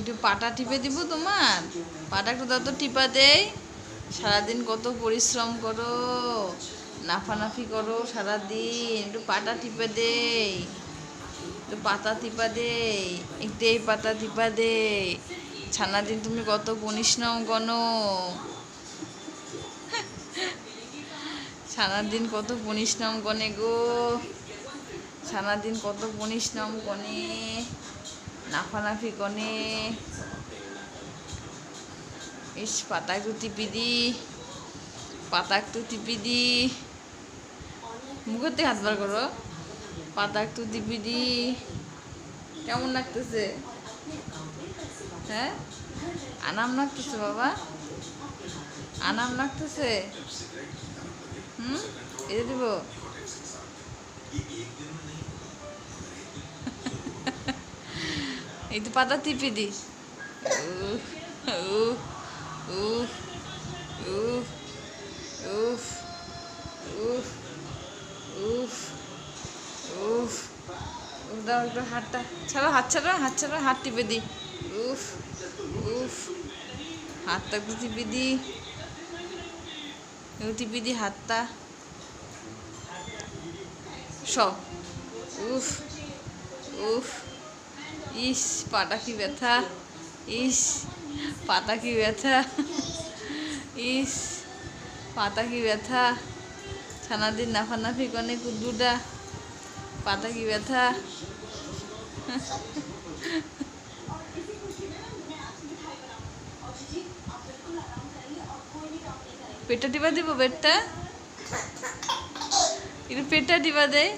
একটু পাটা টিপে দিব তোমার? পাটা একটু দাও তো, টিপা দেই। সারাদিন কত পরিশ্রম করো, নাফানাফি করো সারাদিন। একটু পাটা টিপে দেই। একটু পাতা টিপা দেই। একটু এই পাতা টিপা দেই। সারাদিন তুমি কত পরিশ্রম করো সারাদিন কত পরিশ্রম কনে গো। সারাদিন কত পরিশ্রম কনে নাফানাফি কনে। ইস, পাতা একটু টিপি দি। পাতা একটু টিপি দি। মুখের থেকে হাত বার করো। পাতা একটু টিপি দি। কেমন লাগতেছে? হ্যাঁ? আনাম লাগতেছে বাবা? আনাম লাগতেছে? হুম? এটা দিব। এই পাতা টিপে উফ উফ উফ উফ উফ উফ উফ হাতটা হাত হাত হাত টিপে উফ উফ টিপে দি উফ উফ ইস, পাটা কি ব্যথা? ইস পাতা কি ব্যথা? ইস পাতা কি ব্যথা? সারাদিন নাফানাফি কনে কুদ্দুটা। পাতা কি ব্যথা? পেটটা টিপা দিব, পেটটা? একটু পেটটা টিপা দেয়